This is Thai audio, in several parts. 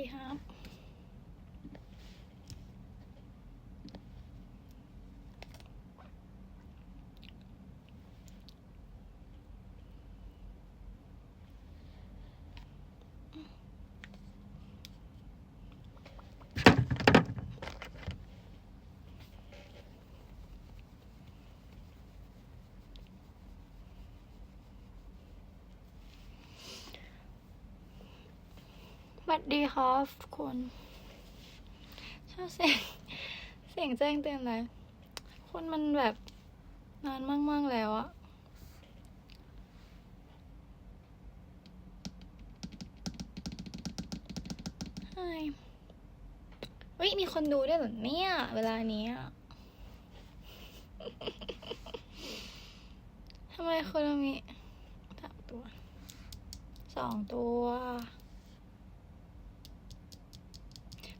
ดีครับ ส วัสดีครับทุกคนชอบเสียงเสียงแจ้งเตือนเลยคนมันแบบนานมากๆแล้วอะใช่เฮ้ย มีคนดูด้วยเหรอเนี่ย เวลานี้ทำไมคนเรามีสามตัว สองตัว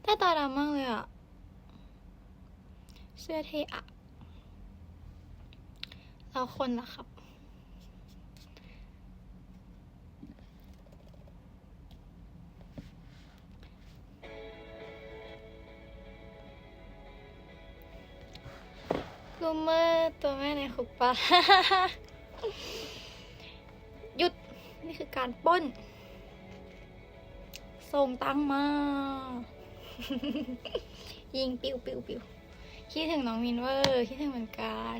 ห น้าตาดำมากเลยอะเสื้อเทอะแล้วคนละครับ ลูเมอร์ตัวแม่ในคุกปะหยุด นี่คือการป้น ส่งตังมา ยิงปิวปิวปิวคิดถึงน้องมินเวอร์คิดถึงเหมือนกัน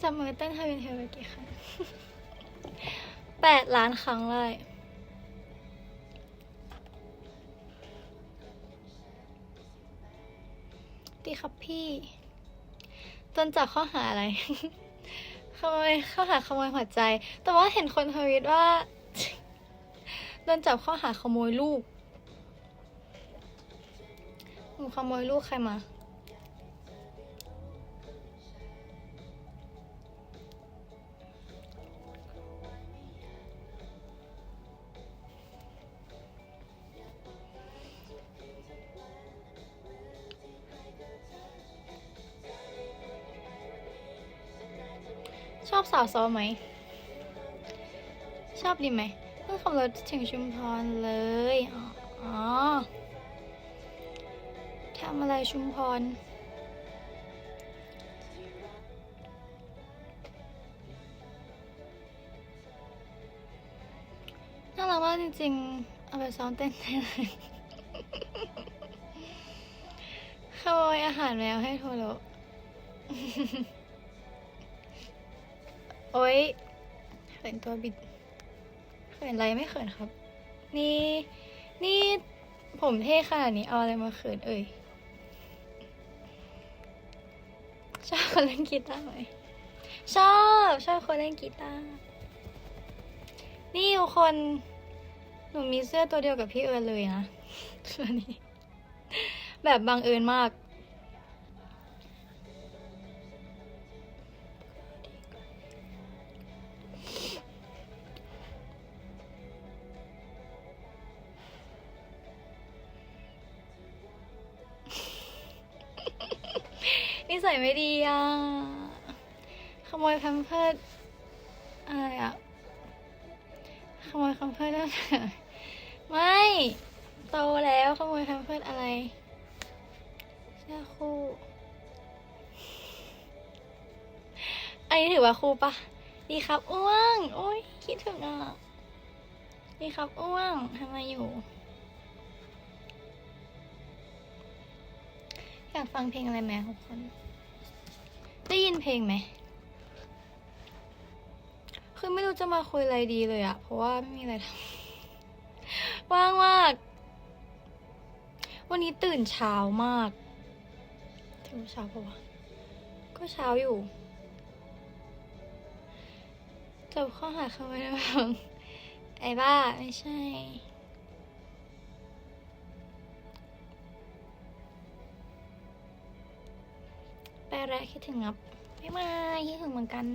จับมือเต้นทวินเทลไปกี่ครั้งแปดล้านครั้งเลยดีครับพี่ จนจับข้อหาอะไร ขโมยข้อหาขโมยหัวใจ แต่ว่าเห็นคนทวิตว่าโดนจับข้อหาขโมยลูกหนูขโมยลูกใครมา ชอบสาวซอไหม ชอบดีไหมเพิ่งขับรถถึงชุมพรเลย อ๋อทำอะไรชุมพร น่ารักมากจริงๆ เอาไปซ้อมเต้นได้เลยขโมยอาหารแมวให้โทโร โอ๊ยเขินตัวบิดเขินอะไรไม่เขินครับ นี่นี่ผมเท่ขนาดนี้เอาอะไรมาเขินเอ่ยชอบคนเล่นกีตาร์ไหมชอบชอบคนเล่นกีตาร์นี่ทุกคนหนูมีเสื้อตัวเดียวกับพี่เอิญเลยนะตัวนี้ แบบบังเอิญมาก โมยแพมเพิร์ดอะไรอะขโมยแพมเพิร์ดได้ไหมไม่โตแล้วขโมยแพมเพิร์ดอะไรเสื้อคู่อันนี้ถือว่าคู่ปะดีครับอ้วงโอ้ยคิดถึงอะดีครับอ้วงทำไมอยู่อยากฟังเพลงอะไรไหมทุกคน ได้ยินเพลงไหม คือไม่รู้จะมาคุยอะไรดีเลยอะเพราะว่าไม่มีอะไรทำว่างมาก วันนี้ตื่นเช้ามากถึงเช้าปะวะก็เช้าอยู่จบข้อหาคำไว้นะบังไอ้บ้าไม่ใช่ไปแล้วคิดถึงครับไม่มาคิดถึงเหมือนกัน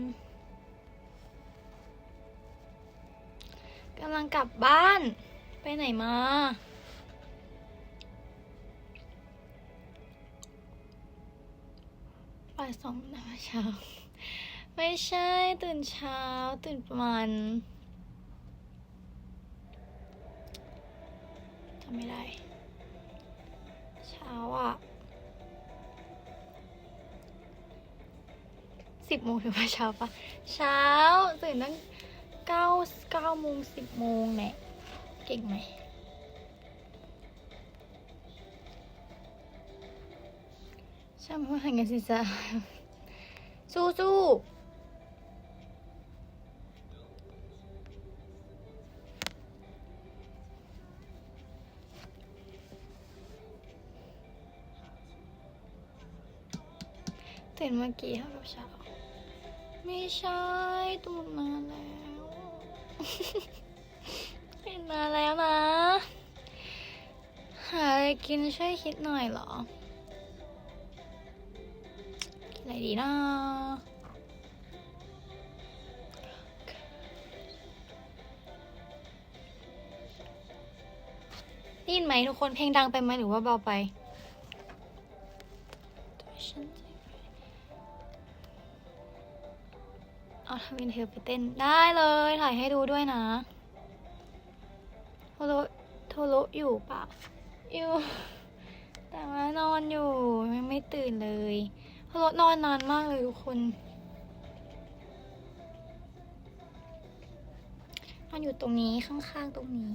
กำลังกลับบ้าน ไปไหนมาบบ่ายสองนะเช้า ไม่ใช่ตื่นเช้า ตื่นประมาณจำไม่ได้ เช้าอะสิบโมงถึงว่าเช้าปะเช้าตื่นตั้ง เก้าเก้าโมงสิบโมงเนี่ยเก่งไหมช่างว่าหันกันสิจ้าสู้สู้ตื่นเมื่อกี้ค่ะกับเช้าไม่ใช่ตื่นนาแล้ว ตื่นนาแล้วนะ หาอะไรกินช่วยคิดหน่อยเหรออะไรดีนะได้ยินไหมทุกคนเพลงดังไปไหมหรือว่าเบาไป เอาทวินเทลไปเต้นได้เลย ถ่ายให้ดูด้วยนะโทโรโทโรอยู่ปล่าอยู่แต่ว่านอนอยู่ยังไม่ตื่นเลยโทโรนอนนานมากเลยทุกคนนอนอยู่ตรงนี้ข้างๆตรงนี้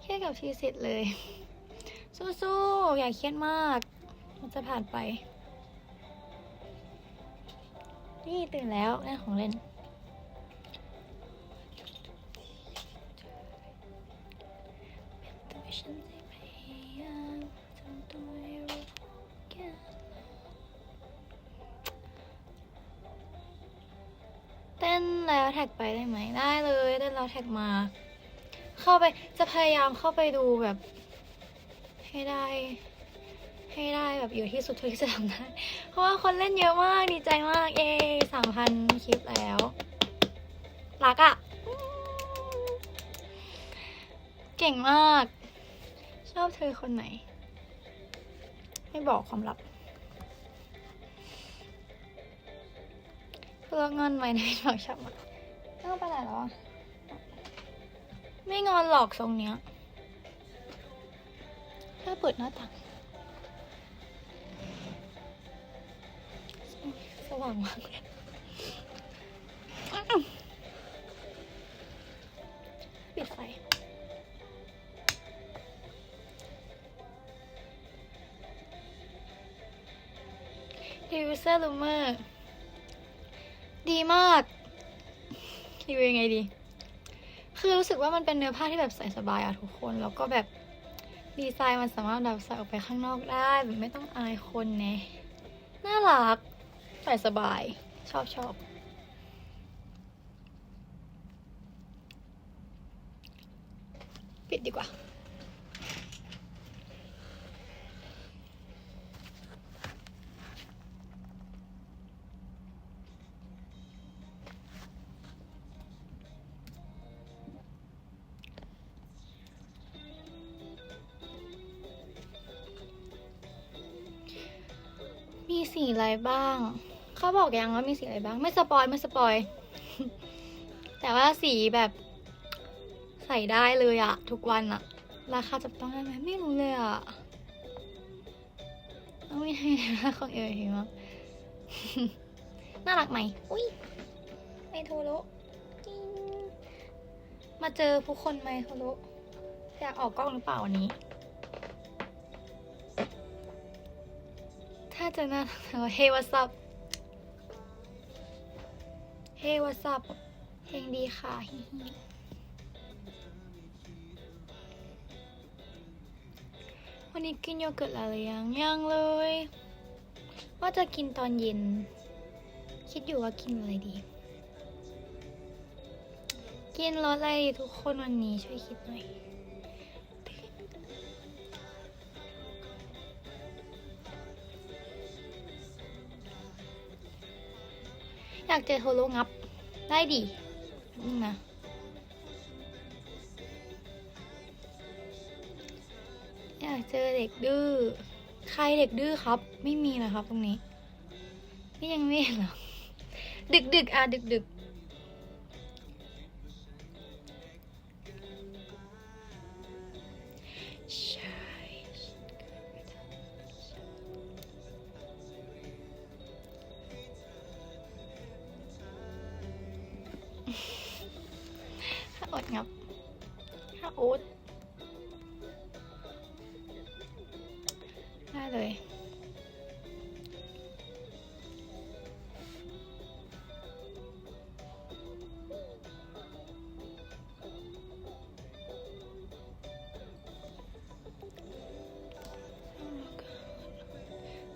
เครียดกับทีเสร็จเลย สู้ๆ อย่าเครียดมาก มันจะผ่านไป นี่ตื่นแล้วเล่นของเล่นแต่ฉันได้พยายามทำตัวให้รู้แค่เต้นแล้วแท็กไปได้ไหม ได้เลยเต้นแล้วแท็กมา เข้าไปจะพยายามเข้าไปดูแบบ ให้ได้ ให้ได้แบบอยู่ที่สุดที่จะทำได้ เพราะว่าคนเล่นเยอะมากดีใจมาก เอสามพันคลิปแล้ว รักอะ่ะ เก่งมาก ชอบเธอคนไหน ไม่บอกความลับเพื่องอนไหมในบอกชอบมากเอ้าไปไหนแล้วอไม่งอนหลอกทรงเนี้ยแค่เปิดหน้าต่าง ว่างมากปิดไฟรีวิวเซอร์ลูเมอร์ ดีมากรีวิวยังไงดี คือรู้สึกว่ามันเป็นเนื้อผ้าที่แบบใส่สบายอะทุกคน แล้วก็แบบดีไซน์มันสามารถแบบใส่ออกไปข้างนอกได้แบบไม่ต้องอายคนเนะน่ารัก ใส่สบาย ชอบชอบปิดดีกว่า มีสีอะไรบ้าง เขาบอกยังว่ามีสีอะไรบ้าง ไม่สปอยไม่สปอย แต่ว่าสีแบบใส่ได้เลยอะทุกวันอะราคาจับต้องได้ไหมไม่รู้เลยอะต้องมีให้นะของเอเห็นมั้งน่ารักไหมอุ้ยไม่โทโรมาเจอผู้คนไหมโทโรอยากออกกล้องหรือเปล่าวันนี้ ถ้าจะน่ารักว่า Hey what's up Hey what's up เพลงดีค่ะฮิฮิวันนี้กินโยเกิร์ตอะไรยังยังเลย ว่าจะกินตอนเย็น คิดอยู่ว่ากินอะไรดี กินรสอะไรดีทุกคนวันนี้ช่วยคิดหน่อย อยากเจอโฮโลงับ ได้ดินี่นะเจอเด็กดื้อ ใครเด็กดื้อครับ ไม่มีนะครับตรงนี้ นี่ยังไม่เห็นหรอ ดึกดึกอะดึกดึก ถ้าโอ๊ตได้เลย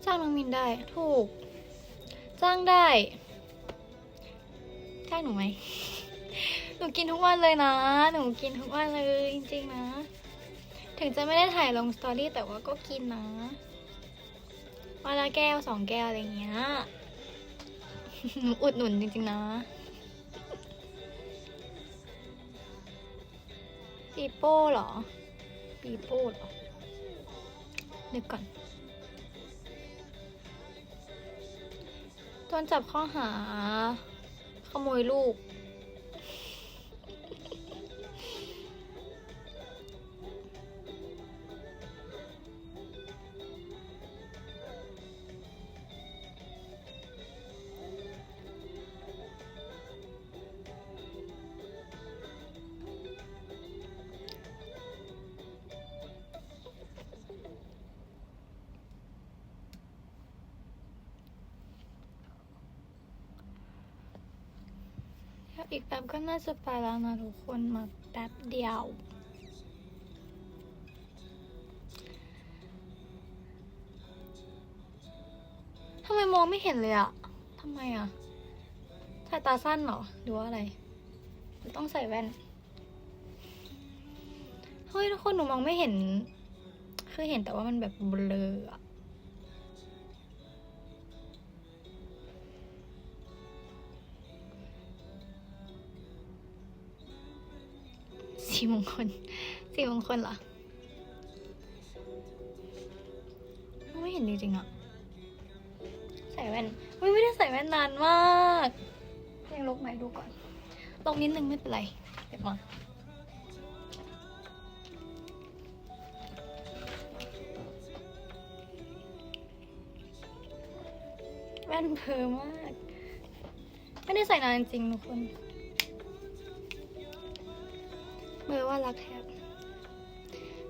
จ้างน้องมินได้ ถูก จ้างได้จ้างหนูไหม นูกินทุกวันเลยนะ หนูกินทุกวันเลยจริงๆนะ ถึงจะไม่ได้ถ่ายลงสตอรี่แต่ว่าก็กินนะวันละแก้วสองแก้วอะไรเงี้ย หนูอุดหนุนจริงๆนะปีโป้เหรอ ปีโป้เหรอนึกก่อนโดนจับข้อหา ขโมยลูก ก็น่าจะไปแล้วนะทุกคนมาแป๊บเดียว ทำไมมองไม่เห็นเลยอะทำไมอะสายตาสั้นเหรอ หรือว่าอะไร ต้องใส่แว่น เฮ้ยทุกคนหนูมองไม่เห็น คือเห็นแต่ว่ามันแบบเบลออะ สีมงคล สีมงคลเหรอ ไม่เห็นจริงๆอะใส่แว่นไม่ได้ใส่แว่นนานมากยังลบไหมดูก่อน ลงนิดนึงไม่เป็นไร เดี๋ยวมาแว่นเพอมาก ไม่ได้ใส่นานจริงทุกคน เบอร์ว่ารักแทบ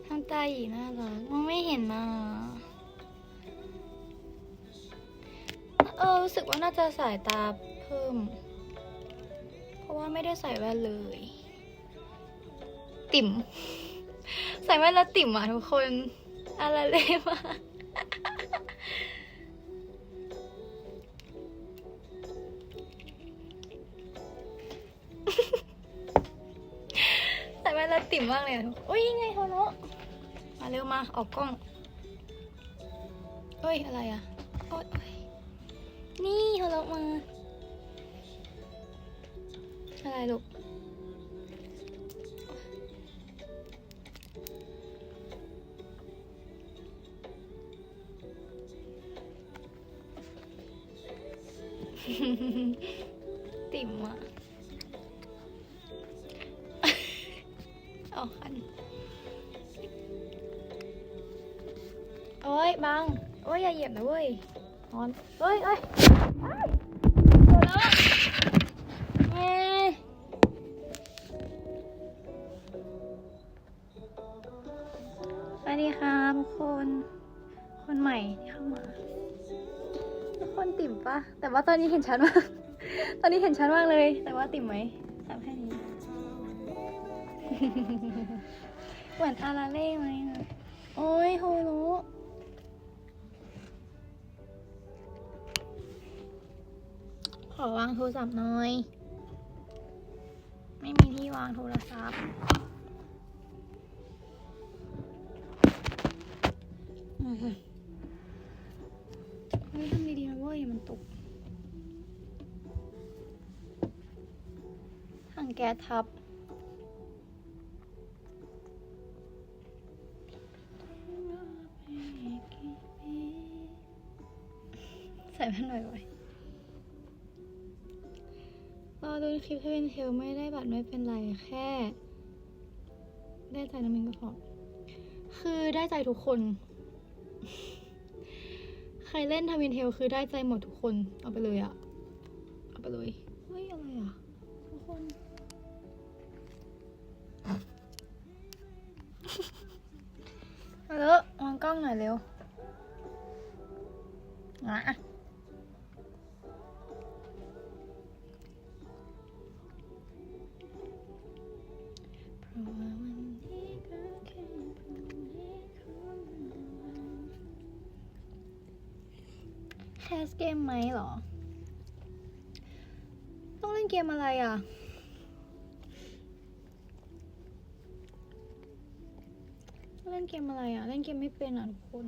ทำตาหยีน่ารักมองไม่เห็นนะเออรู้สึกว่าน่าจะสายตาเพิ่ม เพราะว่าไม่ได้ใส่แว่นเลย ติ่ม ใส่แว่นแล้วติ่มอะทุกคน อะไรเลยมา ติ่มมากเลยอะทุกคนอุ้ยยังไงโฮโนมาเร็วมาออกกล้องเฮ้ยอะไรอะโอ๊ยนี่โฮโนมาอะไรลูก โอ้ยบังโอ้ยอย่าเหยียบนะเว้ยนอนเฮ้ยเฮ้ยเฮ้ยเดี๋ยสวัสดีครับทุกคน คนใหม่ที่เข้ามาทุกคนติ่มปะแต่ว่าตอนนี้เห็นชัดมาก ตอนนี้เห็นชัดมากเลย แต่ว่าติ่มไหมทำแค่นี้เหมือนอาราเล่ไหมโอ้ยโฮโขอวางโทรศัพท์หน่อย ไม่มีที่วางโทรศัพท์เฮ้ยทำดีๆนะเว้ยมันตกถังแก๊สทับ ใส่แว่นหน่อยไว้ อดูคลิปทำเป็นเทลไม่ได้บัตรไม่เป็นไรแค่ ได้ใจน้ำมินก็พอคือได้ใจทุกคน ใครเล่นทวินเทลคือได้ใจหมดทุกคน เอาไปเลยอะเอาไปเลยเฮ้ยอะไรอะทุกคนมาเลอะวางกล้องหน่อยเร็วอะ แคสเกมไหมเหรอ ต้องเล่นเกมอะไรอะ เล่นเกมอะไรอะ เล่นเกมไม่เป็นอะทุกคน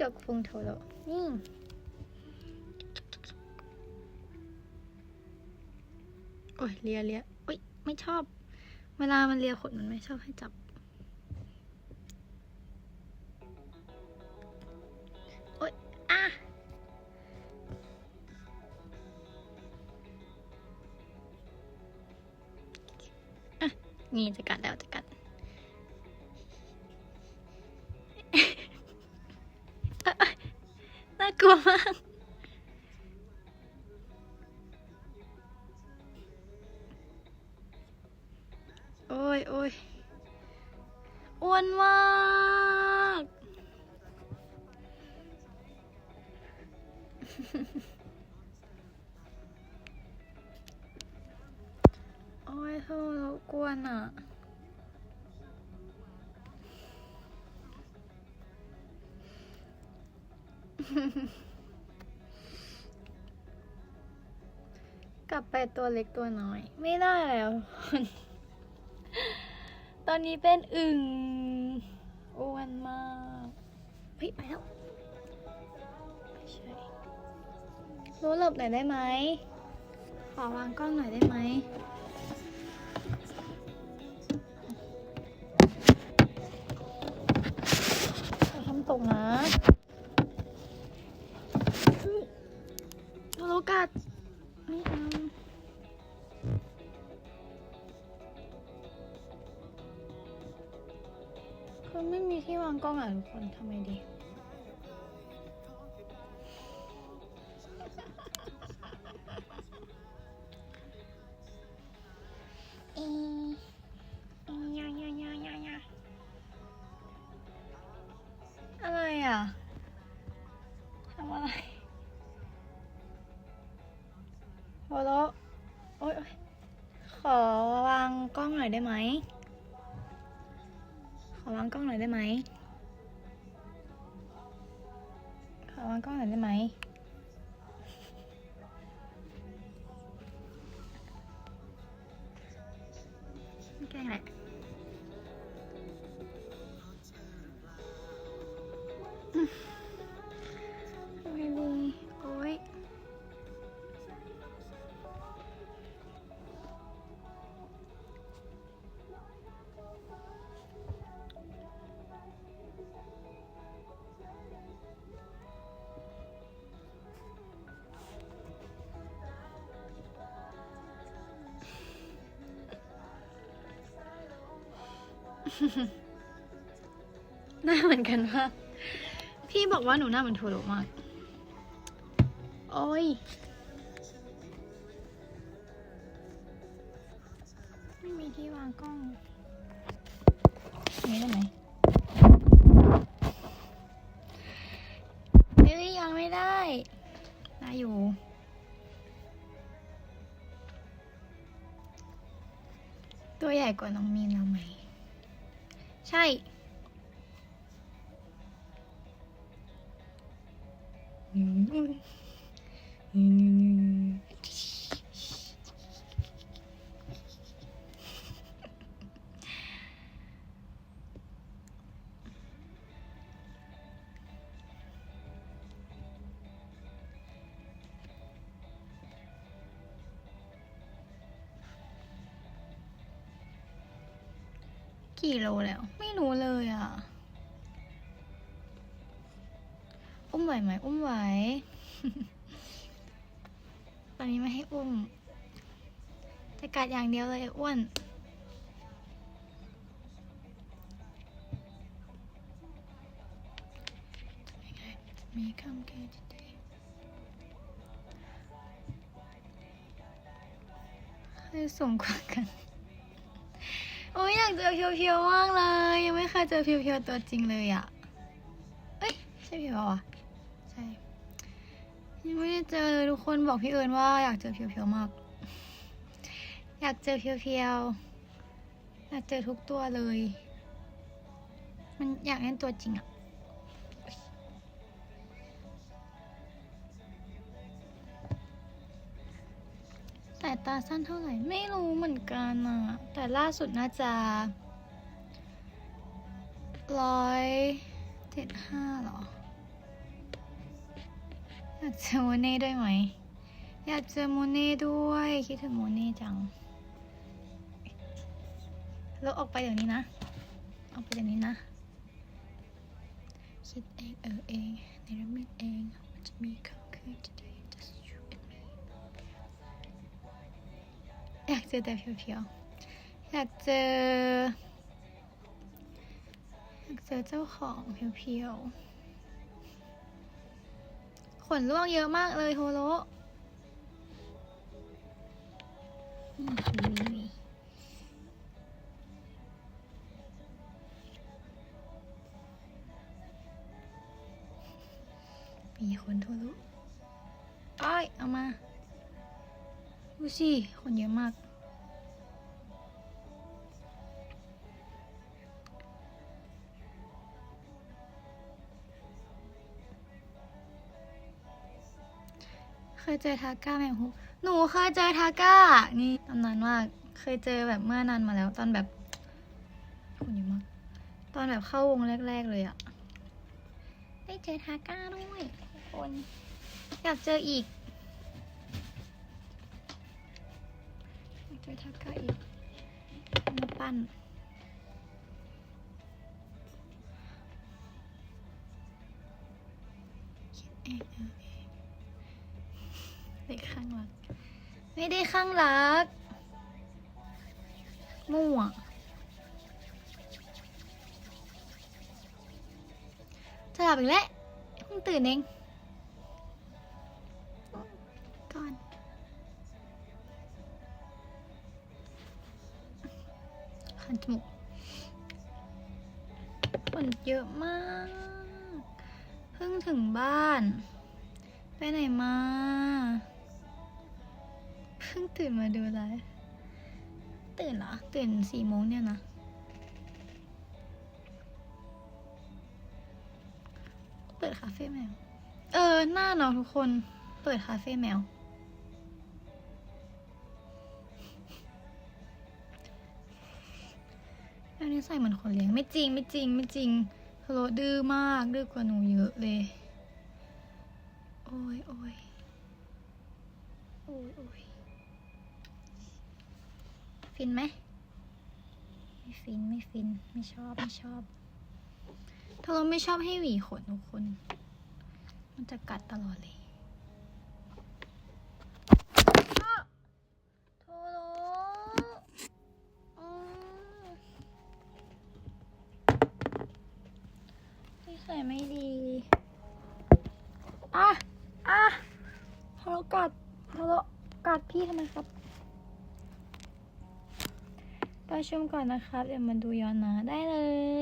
จกฟุงโทโรนี่โอ้ยเลียเลียอุ้ยไม่ชอบ เวลามันเลียขนมันไม่ชอบให้จับ ลับไปตัวเล็กตัวน้อย ไม่ได้แล้ว ตอนนี้เป็นอึ่งอ้วนมากเฮ้ยไปแล้วไม่ใช่รู้หลบหน่อยได้ไหม ขอวางกล้องหน่อยได้ไหมอย่าทำตกนะ แหน้าเหมือนกันมากพี่บอกว่าหนูหน้าเหมือนโทโรมาก โอ้ยไม่มีที่วางกล้องอย่างนี้ได้ไหมเฮ้ยยังไม่ได้ได้อยู่ตัวใหญ่กว่าน้องมีนแล้วไหม ใช่ อืม กี่โลแล้ว ไม่รู้เลยอะ อุ้มไหวไหมอุ้มไหว ตอนนี้ไม่ให้อุ้มแต่กัดอย่างเดียวเลยอ้วนมีคำเกจิตให้สูงกว่ากัน อ้ยอยากเจอเพียวๆมากเลย ยังไม่เคยเจอเพียวๆตัวจริงเลยอะเอ้ยใช่เพียวอะใช่ยังไม่ได้เจอเลยทุกคนบอกพี่เอิญว่าอยากเจอเพียวๆมาก อยากเจอเพียวๆอยากเจอทุกตัวเลย มันอยากเล่นตัวจริงอะ ตาสั้นเท่าไหร่ ไม่รู้เหมือนกันอะแต่ล่าสุดน่าจะร้อยเจ็ดห้าหรอ อยากเจอโมเน่ด้วยไหม อยากเจอโมเน่ด้วย คิดถึงโมเน่จังลบออกไปเดี๋ยวนี้นะ ออกไปเดี๋ยวนี้นะ คิดเองเออเองในระมิดเองมันจะมีคำคืน today just อยากเจอแต่เพียวๆ อยากเจอ อยากเจอเจ้าของเพียวๆ ขนร่วงเยอะมากเลยโฮโลมีคนโทรลุอ้ายเอามา ดูสิคนเยอะมาก เคยเจอทาก้าไหมฮุกหนูเคยเจอทาก้า นี่ตำนานมาก เคยเจอแบบเมื่อนานมาแล้วตอนแบบคนเยอะมาก ตอนแบบเข้าวงแรก ๆ เลยอะได้เจอทาก้าด้วยคนอยากเจออีก อยากเจอทาก้าอีกมาปั้น คิดเองเออเองเด็กข้างรักไม่ได้ข้างรักมั่วจะหลับอีกแล้วเพิ่งตื่นเอง คันจมูกคนเยอะมาก เพิ่งถึงบ้าน ไปไหนมา เพิ่งตื่นมาดูไลฟ์ตื่นเหรอ ตื่นสี่โมงเนี่ยนะเปิดคาเฟ่แมว เออ หน้าเนาะทุกคน เปิดคาเฟ่แมว นนี้ใส่เหมือนคนเลี้ยงไม่จริงไม่จริงไม่จริงโรดื้อมากดื้อกว่าหนูเยอะเลย โอ้ยโอ้ยโอ้ยโอ้ยฟินไหมไม่ฟินไม่ฟินไม่ชอบไม่ชอบโทรไม่ชอบให้หวีขนทุกคน มันจะกัดตลอดเลย นิสัยไม่ดี อะ อะโทรกัดโทรกัดพี่ทำไมครับประชุมก่อนนะครับ เดี๋ยวมาดูย้อนนะได้เล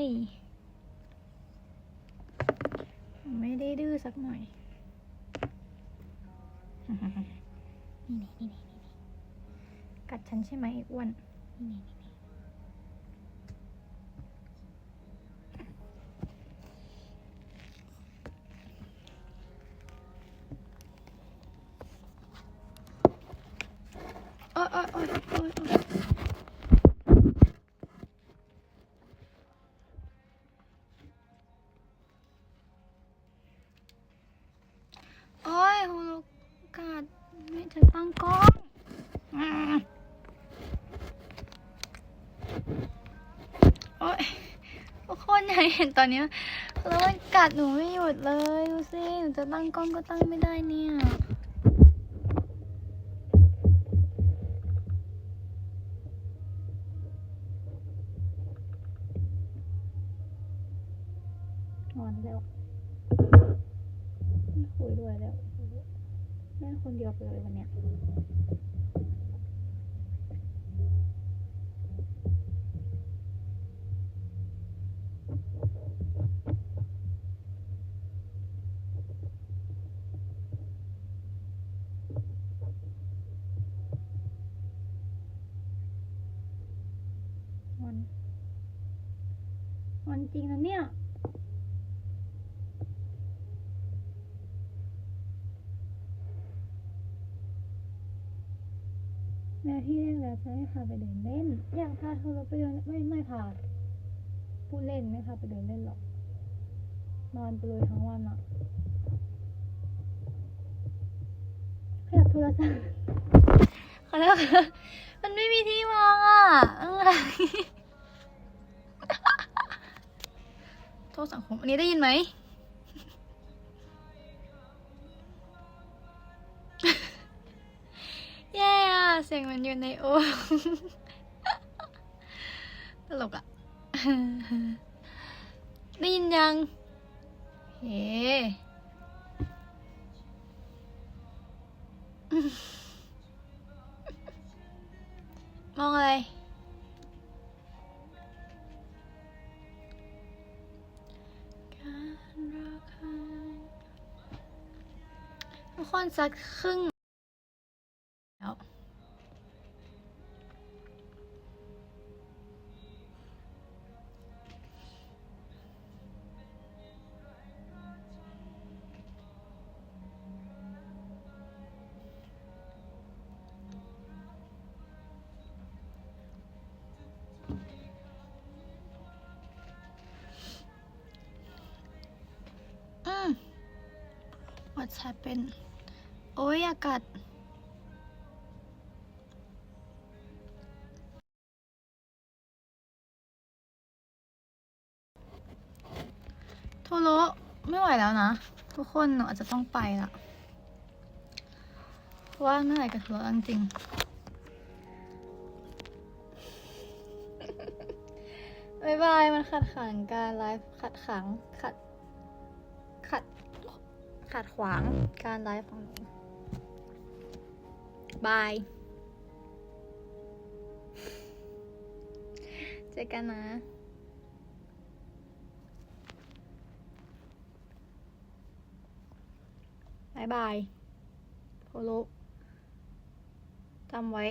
ย ไม่ได้ดื้อสักหน่อย นี่นี่นี่นี่กัดฉันใช่ไหมอ้อ้วน นี่นี่ อ๊ยโอ๊ยโอ๊ยโอ๊ยโอ๊ยโอ๊ยโหโลกาดไม่จะตั้งกล้องอืมอ้ยทุกคนอยากเห็นตอนนี้ยแล้วมันกัดหนูไม่หยุดเลย ดูสิ หนูจะตั้งกล้องก็ตั้งไม่ได้เนี่ย เดียวไปเลยวันเนี้ยมันมันจริงนะเนี่ย แม่ ที่เล่นแล้วจะให้พาไปเดินเล่น อย่ากพาเธอไปเดินไม่ไม่พาพูดเล่นไม่พาไปเดินเล่นหรอก นอนไปเลยทั้งวันอะขยับโทรศัพท์ขอโทษค่ะมันไม่มีที่วางอะอะไรโทษสังคม อันนี้ได้ยินไหม เสียงมันอยู่ในโอ่งตลกอะได้ยินยัง เฮ้มองอะไรการรอคอยทุกคนสักครึ่ง What's happened โอ้ยอากาศโทโรไม่ไหวแล้วนะ ทุกคนหนูอาจจะต้องไปละเพราะว่าเมื่อไหร่กับโทโรจริงบายบาย มันขัดขังการไลฟ์ขัดขัง ขัดขวางการไลฟ์ของหนูบาย เจอกันนะบายบายโพโลจำไว้